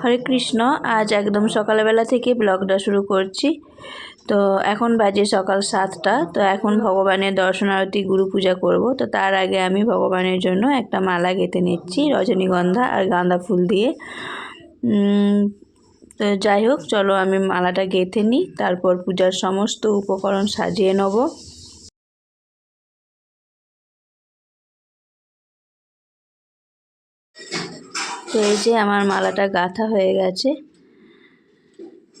হরে কৃষ্ণ, আজ একদম সকালবেলা থেকে ব্লগটা শুরু করছি। তো এখন বাজে সকাল সাতটা, তো এখন ভগবানের দর্শন আরতি গুরু পূজা করব। তো তার আগে আমি ভগবানের জন্য একটা মালা গেঁথে নিচ্ছি, রজনীগন্ধা আর গাঁদা ফুল দিয়ে। তো যাই হোক, চলো আমি মালাটা গেঁথে নিই, তারপর পূজার সমস্ত উপকরণ সাজিয়ে নেব। তো এই যে আমার মালাটা গাঁথা হয়ে গেছে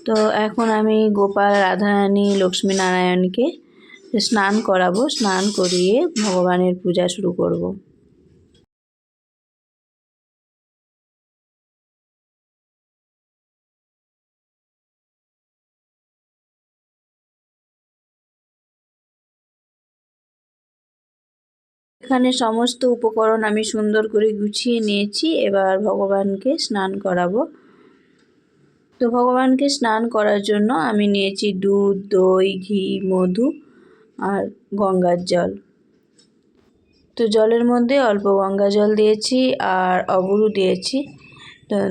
তো এখন আমি গোপাল, রাধারানী, লক্ষ্মী নারায়ণকে স্নান করাবো স্নান করিয়ে ভগবানের পূজা শুরু করব। এখানে সমস্ত উপকরণ আমি সুন্দর করে গুছিয়ে নিয়েছি। এবার ভগবানকে স্নান করাবো। তো ভগবানকে স্নান করার জন্য আমি নিয়েছি দুধ, দই, ঘি, মধু আর গঙ্গার জল। তো জলের মধ্যে অল্প গঙ্গা জল দিয়েছি আর অগুরু দিয়েছি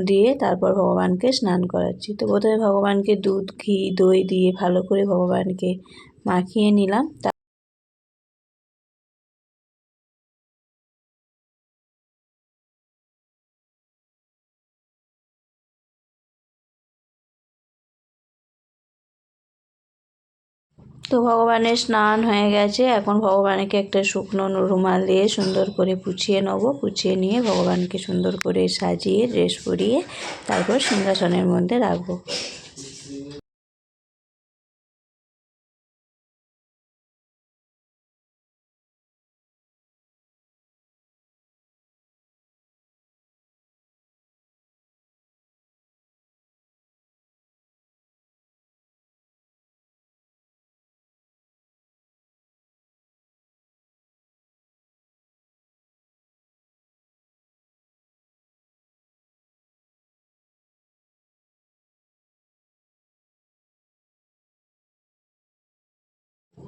দিয়ে তারপর ভগবানকে স্নান করাচ্ছি। তো প্রথমে ভগবানকে দুধ, ঘি, দই দিয়ে ভালো করে ভগবানকে মাখিয়ে নিলাম। তো ভগবানের স্নান হয়ে গেছে। এখন ভগবানকে একটা শুকনো রুমাল দিয়ে সুন্দর করে পুছিয়ে নেব। পুছিয়ে নিয়ে ভগবানকে সুন্দর করে সাজিয়ে ড্রেস পরিয়ে তারপর সিংহাসনের মধ্যে রাখব।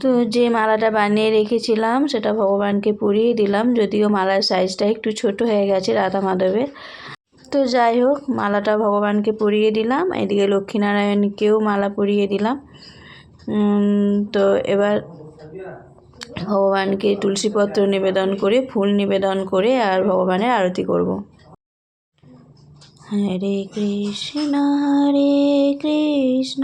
তো যে মালাটা বানিয়ে রেখেছিলাম, সেটা ভগবানকে পরিয়ে দিলাম। যদিও মালার সাইজটা একটু ছোট হয়ে গেছে রাধা মাধবের। তো যাই হোক, মালাটা ভগবানকে পরিয়ে দিলাম। এদিকে লক্ষ্মীনারায়ণকেও মালা পরিয়ে দিলাম। তো এবার ভগবানকে তুলসীপত্র নিবেদন করে, ফুল নিবেদন করে আর ভগবানের আরতি করব। হরে কৃষ্ণ হরে কৃষ্ণ।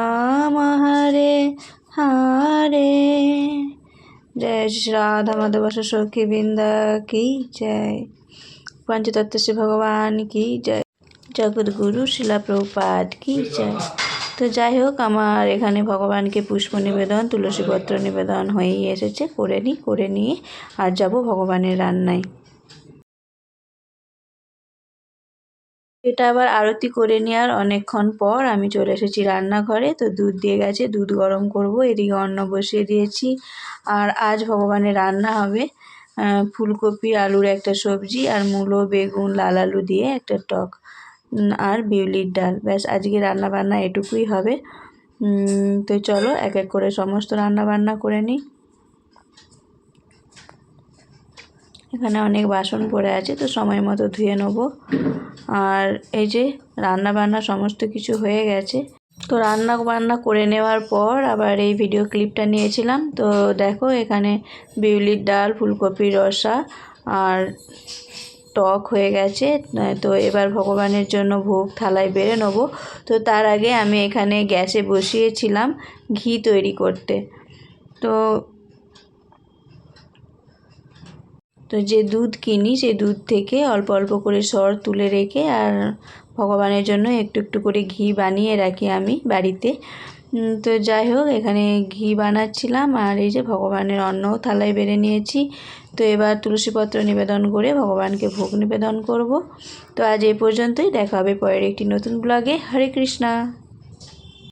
রাধা মাধব সখী বৃন্দা, কি জয়? পঞ্চতত্ত্ব শ্রী ভগবান, কি জয়? জগৎগুরু, শিলা প্রপাত কি জয়? তো যাই হোক, আমার এখানে ভগবানকে পুষ্প নিবেদন, তুলসীপত্র নিবেদন হয়েই এসেছে। করে নিই করে নিয়ে আর যাব ভগবানের রান্নায়। এটা আবার আরতি করে নেওয়ার অনেকক্ষণ পর আমি চলে এসেছি রান্নাঘরে। তো দুধ দিয়ে গেছে, দুধ গরম করব। এদিকে অন্ন বসিয়ে দিয়েছি। আর আজ ভগবানের রান্না হবে ফুলকপি, আলুর একটা সবজি আর মূলো, বেগুন, লাল আলু দিয়ে একটা টক আর বিউলির ডাল। ব্যাস, আজকে রান্না বান্না এটুকুই হবে। তো চলো এক এক করে সমস্ত রান্না বান্না করে নিই। এখানে অনেক বাসন পড়ে আছে, তো সময় মতো ধুয়ে নেব। আর এই যে রান্না বান্না সমস্ত কিছু হয়ে গেছে। তো রান্না বান্না করে নেওয়ার পর আবার এই ভিডিও ক্লিপটা নিয়েছিলাম। তো দেখো এখানে বিউলির ডাল, ফুলকপির রসা আর টক হয়ে গেছে। তো এবার ভগবানের জন্য ভোগ থালায় বেড়ে নেব। তো তার আগে আমি এখানে গ্যাসে বসিয়েছিলাম ঘি তৈরি করতে। তো তো যে দুধ কিনি সেই দুধ থেকে অল্প অল্প করে সর তুলে রেখে আর ভগবানের জন্য একটু একটু করে ঘি বানিয়ে রাখি আমি বাড়িতে। তো যাই হোক, এখানে ঘি বানাচ্ছিলাম আর এই যে ভগবানের অন্ন থালায় বেড়ে নিয়েছি। তো এবার তুলসীপত্র নিবেদন করে ভগবানকে ভোগ নিবেদন করব। তো আজ এই পর্যন্তই, দেখা হবে পরের একটি নতুন ব্লগে হরে কৃষ্ণা।